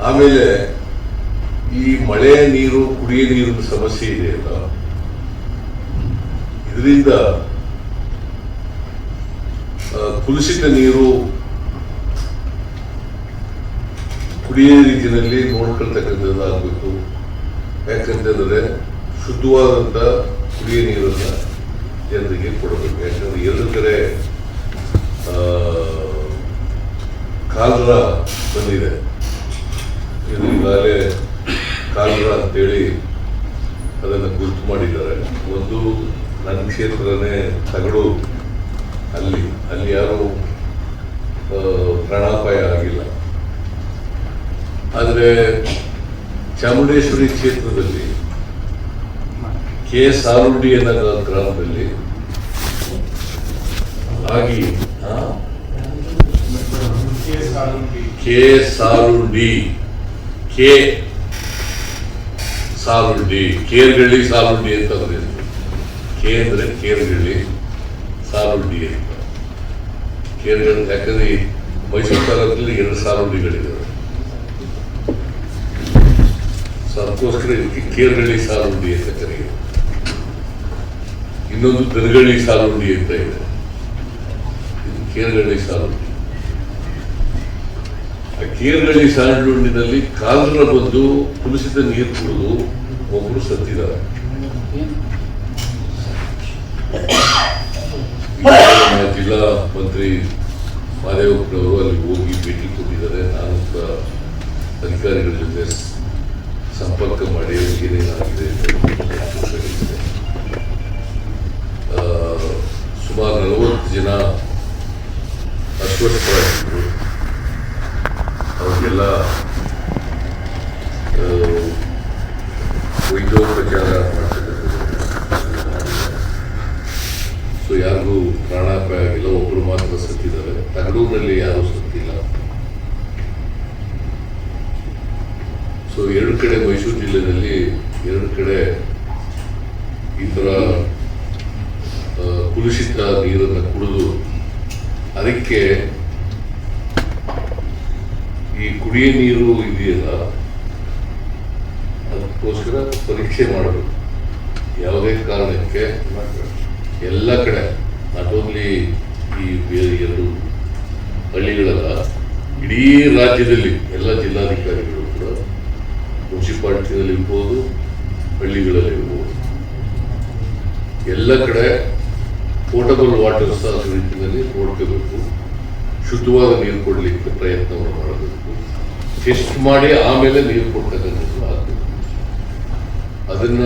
ಆಮೇಲೆ ಈ ಮಳೆ ನೀರು ಕುಡಿಯ ನೀರಿನ ಸಮಸ್ಯೆ ಇದೆಯಲ್ಲ ಇದರಿಂದ ಆ, ಕುಲುಷಿತ ನೀರು ಕುಡಿಯ ರೀತಿಯಲ್ಲಿ ನೋಡ್ಕೊಳ್ತಕ್ಕಂಥದ್ದು ಆಗಬೇಕು. ಯಾಕಂತಂದ್ರೆ ಶುದ್ಧವಾದಂಥ ಕುಡಿಯ ನೀರನ್ನು ಜನರಿಗೆ ಕೊಡಬೇಕು. ಯಾಕಂದ್ರೆ ಎರಡು ಕಡೆ ಕಾಲರ ಬಂದಿದೆ. ಇದು ಈಗಾಗಲೇ ಕಾಲರ ಅಂತೇಳಿ ಅದನ್ನು ಗುರುತು ಮಾಡಿದ್ದಾರೆ. ಒಂದು ನನ್ನ ಕ್ಷೇತ್ರನೇ ತಗಡು ಅಲ್ಲಿ ಅಲ್ಲಿ ಯಾರೂ ಪ್ರಾಣಾಪಾಯ ಆಗಿಲ್ಲ. ಆದರೆ ಚಾಮುಂಡೇಶ್ವರಿ ಕ್ಷೇತ್ರದಲ್ಲಿ ಕೆ ಸಾರುಂಡಿ ಅನ್ನೋ ಗ್ರಾಮದಲ್ಲಿ ಆಗಿ? ಕೆ ಸಾರುಂಡಿ. ಕೆ ಸಾರುಂಡಿ ಕೇರ್ಗಳ್ಳಿ ಸಾರುಂಡಿ ಅಂತ ಬರೆಯುತ್ತೆ ಕೆ ಅಂದರೆ ಕೇರ್ಗಳ್ಳಿ ಸಾರುಂಡಿ ಅಂತ. ಕೇರ್ಗಳ್ಳಿ ಯಾಕಂದ್ರೆ ಮೈಸೂರು ತಾಲೂಕಲ್ಲಿ ಎರಡು ಸಾರುಂಡಿಗಳಿದ್ದಾವೆ ಸೊ ಅದಕ್ಕೋಸ್ಕರ ಇದಕ್ಕೆ ಕೇರ್ಗಳ್ಳಿ ಸಾರುಂಡಿ ಅಂತ ಕರೆಯೋದು ಇನ್ನೊಂದು ದರ್ಗಳ್ಳಿ ಸಾರುಂಡಿ ಅಂತ ಇದೆ. ಇದು ಕೇರ್ಗಳ್ಳಿ ಸಾರುಂಡಿ ಆ ಕೇರ್ಗಳ್ಳಿ ಸಾರುಂಡಿನಲ್ಲಿ ಕಾಲರ ಬಂದು ಕುಲಿಸಿದ ನೀರು ಕುಡಿದು ಒಬ್ಬರು ಸತ್ತಿದ್ದಾರೆ. ಜಿಲ್ಲಾ ಮಂತ್ರಿ ಮಾದೇವಪ್ಪನವರು ಅಲ್ಲಿ ಹೋಗಿ ಭೇಟಿ ಕೊಟ್ಟಿದ್ದಾರೆ. ನಾನು ಕೂಡ ಅಧಿಕಾರಿಗಳ ಜೊತೆ ಸಂಪರ್ಕ ಮಾಡಿ ಏನೇನಾಗಿದೆ ಸುಮಾರು ನಲವತ್ತು ಜನ ಅಸ್ವಸ್ಥರಾಗಿದ್ದರು ಅವ್ರಿಗೆಲ್ಲ ಆ, ವೈದ್ಯೋಪಚಾರ ಮಾಡ್ತಕ್ಕಂಥದ್ದು ಸೊ ಯಾರಿಗೂ ಪ್ರಾಣಾಪಾಯ ಆಗಿಲ್ಲ ಒಬ್ಬರು ಮಾತ್ರ ಸತ್ತಿದ್ದಾರೆ. ತಗಡೂರಿನಲ್ಲಿ ಯಾರೂ ಸತ್ತಿಲ್ಲ. ಸೊ ಎರಡು ಕಡೆ ಮೈಸೂರು ಜಿಲ್ಲೆಯಲ್ಲಿ ಎರಡು ಕಡೆ ಈ ಥರ ಕುಲುಷಿತ ನೀರನ್ನು ಕುಡಿದು ಅದಕ್ಕೆ ಈ ಕುಡಿಯ ನೀರು ಇದೆಯಲ್ಲ, ಅದಕ್ಕೋಸ್ಕರ ಪರೀಕ್ಷೆ ಮಾಡಬೇಕು ಯಾವುದೇ ಕಾರಣಕ್ಕೆ ಎಲ್ಲ ಕಡೆ ನಾಟ್ ಓನ್ಲಿ ಈ ಬೇರೆ ಎರಡು ಹಳ್ಳಿಗಳಲ್ಲ, ಇಡೀ ರಾಜ್ಯದಲ್ಲಿ ಎಲ್ಲ ಜಿಲ್ಲಾಧಿಕಾರಿಗಳು ಕೂಡ ಮುನ್ಸಿಪಾಲ್ಟಿನಲ್ಲಿ ಇರ್ಬೋದು, ಹಳ್ಳಿಗಳಲ್ಲಿ ಇರ್ಬೋದು. ಎಲ್ಲ ಕಡೆ ಪೋರ್ಟಬಲ್ ವಾಟರ್ ಸಹ ರೀತಿಯಲ್ಲಿ ನೋಡ್ಕೋಬೇಕು. ಶುದ್ಧವಾದ ನೀರು ಕೊಡಲಿಕ್ಕೆ ಪ್ರಯತ್ನವನ್ನು ಮಾಡಬೇಕು. ಟೆಸ್ಟ್ ಮಾಡಿ ಆಮೇಲೆ ನೀರು ಕೊಡ್ತಕ್ಕಂಥದ್ದು ಆಗಬೇಕು ಅದನ್ನ